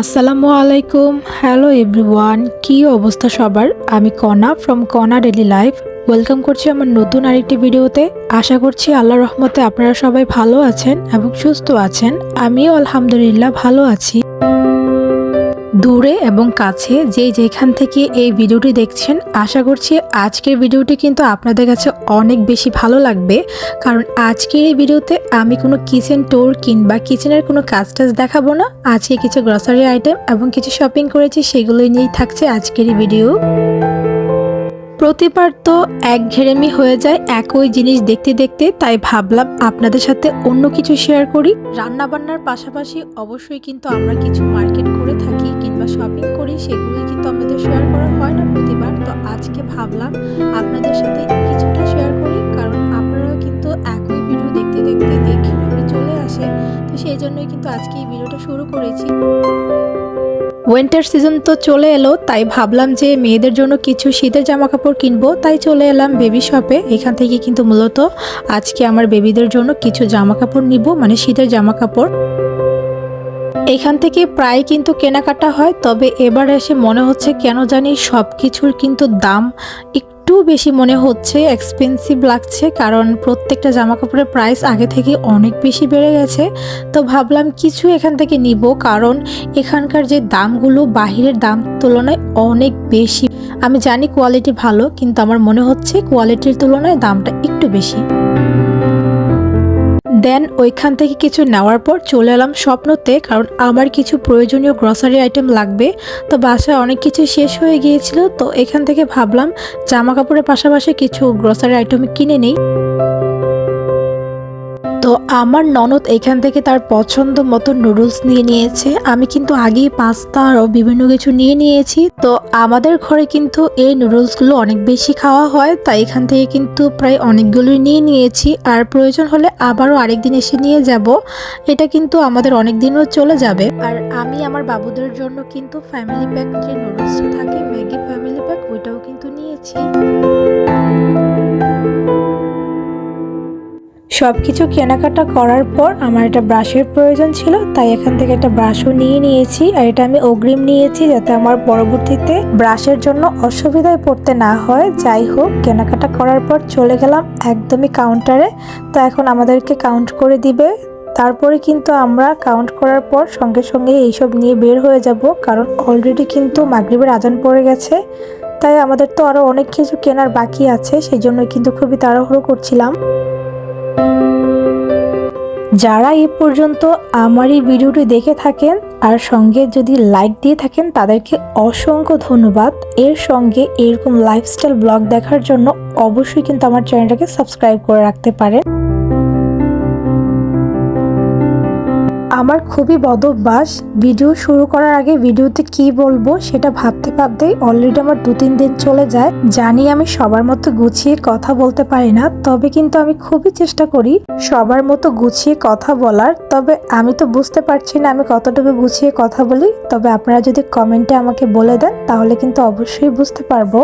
আসসালামু আলাইকুম। Hello everyone কি অবস্থা সবার? আমি Kona from Kona daily life welcome করছি আমার নতুন আরেকটি ভিডিওতে। আশা করছি আল্লাহ রহমতে আপনারা সবাই ভালো আছেন এবং সুস্থ আছেন। আমিও আলহামদুলিল্লাহ ভালো আছি। দূরে এবং কাছে যে যেখান থেকে এই ভিডিওটি দেখছেন, আশা করছি আজকের ভিডিওটি কিন্তু আপনাদের কাছে অনেক বেশি ভালো লাগবে। কারণ আজকের এই ভিডিওতে আমি কোনো কিচেন টোর কিংবা কিচেনের কোনো কাজ টাজ দেখাবো না। আজকে কিছু গ্রসারি আইটেম এবং কিছু শপিং করেছি সেগুলো নিয়েই থাকছে আজকের এই ভিডিও। প্রতিবার তো এক ঘেরেমি হয়ে যায় একই জিনিস দেখতে দেখতে, তাই ভাবলাম আপনাদের সাথে অন্য কিছু শেয়ার করি। রান্না বান্নার পাশাপাশি অবশ্যই কিন্তু আমরা কিছু মার্কেট করে থাকি কিংবা শপিং করি, সেগুলোই কিন্তু আমাদের শেয়ার করা হয় না প্রতিবার। তো আজকে ভাবলাম আপনাদের সাথে কিছুটা শেয়ার করি, কারণ আপনারাও কিন্তু একই ভিডিও দেখতে দেখতে ঘেরেমি চলে আসে। তো সেই জন্যই কিন্তু আজকে এই ভিডিওটা শুরু করেছি। উইন্টার সিজন তো চলে এলো, তাই ভাবলাম যে মেয়েদের জন্য কিছু শীতের জামা কাপড় কিনবো, তাই চলে এলাম বেবি শপে এখান থেকে কিন্তু মূলত আজকে আমার বেবিদের জন্য কিছু জামা কাপড় নিব মানে শীতের জামা কাপড় এখান থেকে প্রায় কিন্তু কেনাকাটা হয়, তবে এবার এসে মনে হচ্ছে কেন জানি সব কিছুর কিন্তু দাম একটু বেশি মনে হচ্ছে এক্সপেন্সিভ লাগছে, কারণ প্রত্যেকটা জামা কাপড়ের প্রাইস আগে থেকে অনেক বেশি বেড়ে গেছে। তো ভাবলাম কিছু এখান থেকে নিব, কারণ এখানকার যে দামগুলো বাহিরের দাম তুলনায় অনেক বেশি। আমি জানি কোয়ালিটি ভালো, কিন্তু আমার মনে হচ্ছে কোয়ালিটির তুলনায় দামটা একটু বেশি। দেন ওইখান থেকে কিছু নেওয়ার পর চলে এলাম স্বপ্নতে, কারণ আমার কিছু প্রয়োজনীয় গ্রসারি আইটেম লাগবে। তো বাসায় অনেক কিছু শেষ হয়ে গিয়েছিল, তো এখান থেকে ভাবলাম জামা কাপড়ের পাশাপাশি কিছু গ্রসারি আইটেম কিনে নেই। তো আমার ননদ এখান থেকে তার পছন্দ মতো নুডলস নিয়ে নিয়েছে। আমি কিন্তু আগেই পাস্তা আরও বিভিন্ন কিছু নিয়ে নিয়েছি। তো আমাদের ঘরে কিন্তু এই নুডলসগুলো অনেক বেশি খাওয়া হয়, তাই এখান থেকে কিন্তু প্রায় অনেকগুলোই নিয়ে নিয়েছি। আর প্রয়োজন হলে আবারও আরেকদিন এসে নিয়ে যাব। এটা কিন্তু আমাদের অনেক দিনও চলে যাবে। আর আমি আমার বাবুদের জন্য কিন্তু ফ্যামিলি প্যাক যে নুডলসটা থাকে, ম্যাগি ফ্যামিলি প্যাক ওইটাও কিন্তু নিয়েছি। সব কিছু কেনাকাটা করার পর আমার একটা ব্রাশের প্রয়োজন ছিল, তাই এখান থেকে একটা ব্রাশও নিয়ে নিয়েছি আর এটা আমি অগ্রিম নিয়েছি যাতে আমার পরবর্তীতে ব্রাশের জন্য অসুবিধায় পড়তে না হয়। যাই হোক, কেনাকাটা করার পর চলে গেলাম একদমই কাউন্টারে তো এখন আমাদেরকে কাউন্ট করে দিবে। তারপরে কিন্তু আমরা কাউন্ট করার পর সঙ্গে সঙ্গে এইসব নিয়ে বের হয়ে যাব, কারণ অলরেডি কিন্তু মাগরিবের আজান পড়ে গেছে। তাই আমাদের তো আরও অনেক কিছু কেনার বাকি আছে, সেই জন্য কিন্তু খুবই তাড়াহুড়ো করছিলাম। যারা এ পর্যন্ত আমার এই ভিডিওটি দেখে থাকেন আর সঙ্গে যদি লাইক দিয়ে থাকেন, তাদেরকে অসংখ্য ধন্যবাদ। এর সঙ্গে এরকম লাইফস্টাইল ব্লগ দেখার জন্য অবশ্যই কিন্তু আমার চ্যানেলটাকে সাবস্ক্রাইব করে রাখতে পারেন। আমার খুবই বদ অভ্যাস ভিডিও শুরু করার আগে ভিডিওতে কি বলব সেটা ভাবতে ভাবতেই অলরেডি আমার দু তিন দিন চলে যায়। জানি আমি সবার মতো গুছিয়ে কথা বলতে পারি না, তবে কিন্তু আমি খুবই চেষ্টা করি সবার মতো গুছিয়ে কথা বলার। তবে আমি তো বুঝতে পারছি না আমি কতটুকু গুছিয়ে কথা বলি। তবে আপনারা যদি কমেন্টে আমাকে বলে দেন, তাহলে কিন্তু অবশ্যই বুঝতে পারব।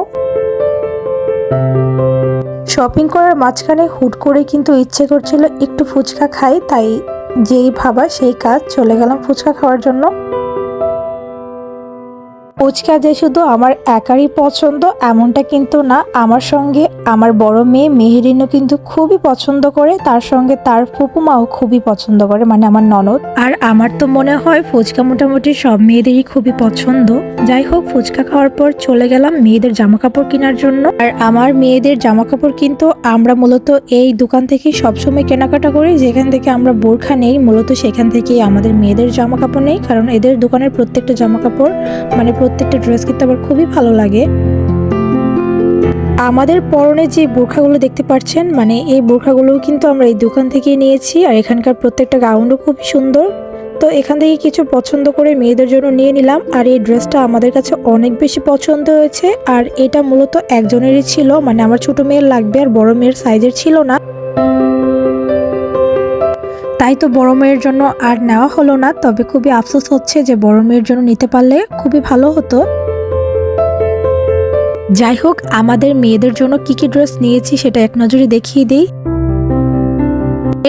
শপিং করার মাঝখানে হুট করে কিন্তু ইচ্ছে করছিল একটু ফুচকা খাই, তাই যেই ভাবা সেই কাজ চলে গেলাম ফুচকা খাওয়ার জন্য। ফুচকা যে শুধু আমার একারই পছন্দ, এমনটা কিন্তু না। আমার সঙ্গে আমার বড় মেয়ে মেহেরিনও কিন্তু খুবই পছন্দ করে, তার সঙ্গে তার ফুপুমাও খুবই পছন্দ করে মানে আমার ননদ। আর আমার তো মনে হয় ফুচকা মোটামুটি সব মেয়েদেরই খুবই পছন্দ। যাই হোক, ফুচকা খাওয়ার পর চলে গেলাম মেয়েদের জামা কাপড় কেনার জন্য। আর আমার মেয়েদের জামা কাপড় কিন্তু আমরা মূলত এই দোকান থেকে সবসময় কেনাকাটা করি, যেখান থেকে আমরা বোরখা নেই, মূলত সেখান থেকেই আমাদের মেয়েদের জামা কাপড় নেই, কারণ এদের দোকানের প্রত্যেকটা জামা কাপড় মানে প্রত্যেকটা ড্রেস কিন্তু আমার খুবই ভালো লাগে। আমাদের পরনে যে বোরখাগুলো দেখতে পাচ্ছেন মানে এই বোরখাগুলোও কিন্তু আমরা এই দোকান থেকে নিয়েছি আর এখানকার প্রত্যেকটা গাউনও খুবই সুন্দর। তো এখান থেকে কিছু পছন্দ করে মেয়েদের জন্য নিয়ে নিলাম আর এই ড্রেসটা আমাদের কাছে অনেক বেশি পছন্দ হয়েছে। আর এটা মূলত একজনেরই ছিল মানে আমার ছোট মেয়ের লাগবে আর বড় মেয়ের সাইজের ছিল না। তাই তো বড় মেয়ের জন্য আর নেওয়া হলো না, তবে খুবই আফসোস হচ্ছে যে বড় মেয়ের জন্য নিতে পারলে খুবই ভালো হতো। যাই হোক, আমাদের মেয়েদের জন্য কি কি ড্রেস নিয়েছি সেটা এক নজরে দেখিয়ে দিই।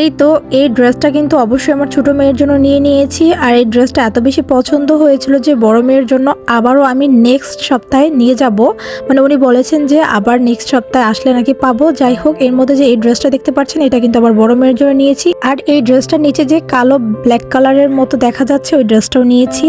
এই তো, এই ড্রেসটা কিন্তু অবশ্যই আমার ছোট মেয়ের জন্য নিয়ে নিয়েছি। আর এই ড্রেসটা এত বেশি পছন্দ হয়েছিল যে বড় মেয়ের জন্য আবারও আমি নেক্সট সপ্তাহে নিয়ে যাব। মানে উনি বলেছেন যে আবার নেক্সট সপ্তাহে আসলে নাকি পাবো। যাই হোক, এর মধ্যে যে এই ড্রেসটা দেখতে পাচ্ছেন, এটা কিন্তু আবার বড় মেয়ের জন্য নিয়েছি। আর এই ড্রেসটার নিচে যে কালো ব্ল্যাক কালারের মতো দেখা যাচ্ছে, ওই ড্রেসটাও নিয়েছি।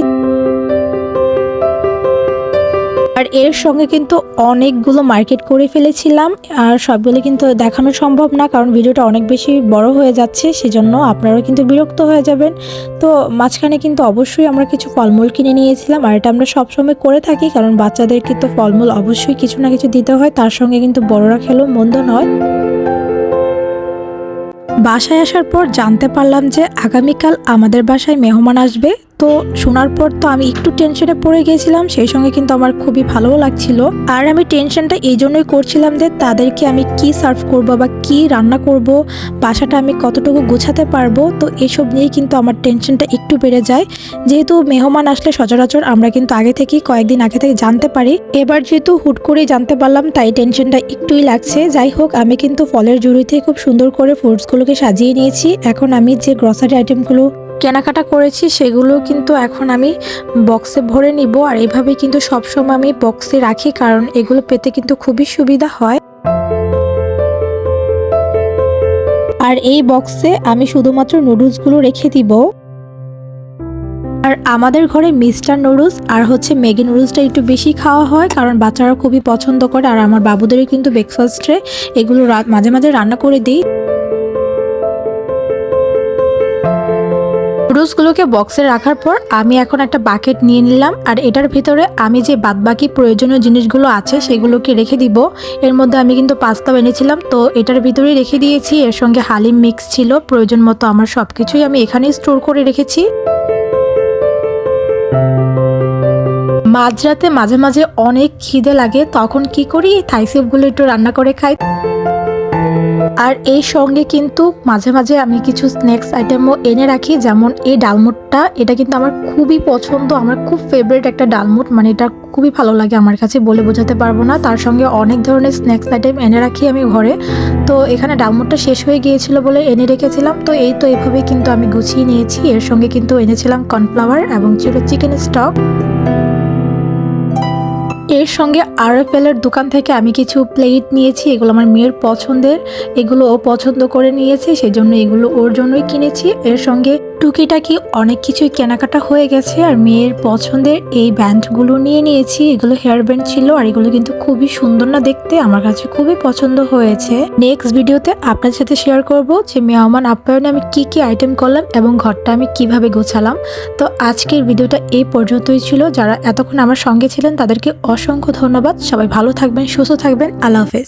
আর এর সঙ্গে কিন্তু অনেকগুলো মার্কেট করে ফেলেছিলাম, আর সবগুলো কিন্তু দেখানো সম্ভব না, কারণ ভিডিওটা অনেক বেশি বড় হয়ে যাচ্ছে, সেজন্য আপনারাও কিন্তু বিরক্ত হয়ে যাবেন। তো মাঝখানে কিন্তু অবশ্যই আমরা কিছু ফলমূল কিনে নিয়েছিলাম, আর এটা আমরা সবসময় করে থাকি, কারণ বাচ্চাদেরকে তো ফলমূল অবশ্যই কিছু না কিছু দিতে হয়, তার সঙ্গে কিন্তু বড়রা খেলেও মন্দ নয়। বাসায় আসার পর জানতে পারলাম যে আগামীকাল আমাদের বাসায় মেহমান আসবে তো শোনার পর তো আমি একটু টেনশনে পড়ে গিয়েছিলাম, সেই সঙ্গে কিন্তু আমার খুবই ভালোও লাগছিল। আর আমি টেনশনটা এই জন্যই করছিলাম যে তাদেরকে আমি কি সার্ভ করব বা কি রান্না করব, বাসাটা আমি কতটুকু গোছাতে পারব, তো এসব নিয়েই কিন্তু আমার টেনশনটা একটু বেড়ে যায়। যেহেতু মেহমান আসলে সচরাচর আমরা কিন্তু আগে থেকেই কয়েকদিন আগে থেকে জানতে পারি। এবার যেহেতু হুট করেই জানতে পারলাম, তাই টেনশনটা একটুই লাগছে। যাই হোক, আমি কিন্তু ফলের জুড়িতে খুব সুন্দর করে ফ্রুটসগুলোকে সাজিয়ে নিয়েছি। এখন আমি যে গ্রসারি আইটেমগুলো কেনাকাটা করেছি, সেগুলো কিন্তু এখন আমি বক্সে ভরে নিব। আর এইভাবে কিন্তু সবসময় আমি বক্সে রাখি, কারণ এগুলো পেতে কিন্তু খুবই সুবিধা হয়। আর এই বক্সে আমি শুধুমাত্র নুডলসগুলো রেখে দিব। আর আমাদের ঘরে মিস্টার নুডলস আর হচ্ছে ম্যাগি নুডলসটা একটু বেশি খাওয়া হয়, কারণ বাচ্চারা খুবই পছন্দ করে। আর আমার বাবুদেরও কিন্তু ব্রেকফাস্টে এগুলো মাঝে মাঝে রান্না করে দিই। নুডলসগুলোকে বক্সে রাখার পর আমি এখন একটা বাকেট নিয়ে নিলাম। আর এটার ভিতরে আমি যে বাদবাকি প্রয়োজনীয় জিনিসগুলো আছে সেগুলোকে রেখে দিব। এর মধ্যে আমি কিন্তু পাস্তা এনেছিলাম। তো এটার ভিতরেই রেখে দিয়েছি। এর সঙ্গে হালিম মিক্স ছিল। প্রয়োজন মতো আমার সব কিছুই আমি এখানেই স্টোর করে রেখেছি। মাঝরাতে মাঝে মাঝে অনেক খিদে লাগে। তখন কি করি? থাইসেপগুলো একটু রান্না করে খাই। আর এই সঙ্গে কিন্তু মাঝে মাঝে আমি কিছু স্ন্যাক্স আইটেমও এনে রাখি। যেমন এই ডালমুটটা, এটা কিন্তু আমার খুবই পছন্দ। আমার খুব ফেভারিট একটা ডালমুট। মানে এটা খুবই ভালো লাগে আমার কাছে বলে বোঝাতে পারব না। তার সঙ্গে অনেক ধরনের স্ন্যাক্স আইটেম এনে রাখি আমি ঘরে। তো এখানে ডালমুটটা শেষ হয়ে গিয়েছিল বলে এনে রেখেছিলাম। তো এই তো এইভাবেই কিন্তু আমি গুছিয়ে নিয়েছি। এর সঙ্গে কিন্তু এনেছিলাম কর্নফ্লাওয়ার এবং ছিল চিকেন স্টক এর সঙ্গে আরএফএলের দোকান থেকে আমি কিছু প্লেট নিয়েছি, এগুলো আমার মেয়ের পছন্দের। এগুলো ও পছন্দ করে নিয়েছে সেই জন্য এগুলো ওর জন্যই কিনেছি। এর সঙ্গে টুকিটাকি অনেক কিছুই কেনাকাটা হয়ে গেছে আর মেয়ের পছন্দের এই ব্যান্ডগুলো নিয়ে নিয়েছি। এগুলো হেয়ার ব্যান্ড ছিল আর এগুলো কিন্তু খুবই সুন্দর না দেখতে। আমার কাছে খুবই পছন্দ হয়েছে। নেক্সট ভিডিওতে আপনার সাথে শেয়ার করব যে মেহমান আপ্যায়নে আমি কি কি আইটেম করলাম এবং ঘরটা আমি কীভাবে গোছালাম। তো আজকের ভিডিওটা এই পর্যন্তই ছিল। যারা এতক্ষণ আমার সঙ্গে ছিলেন তাদেরকে অসংখ্য ধন্যবাদ। সবাই ভালো থাকবেন, সুস্থ থাকবেন। আল্লাহ হাফেজ।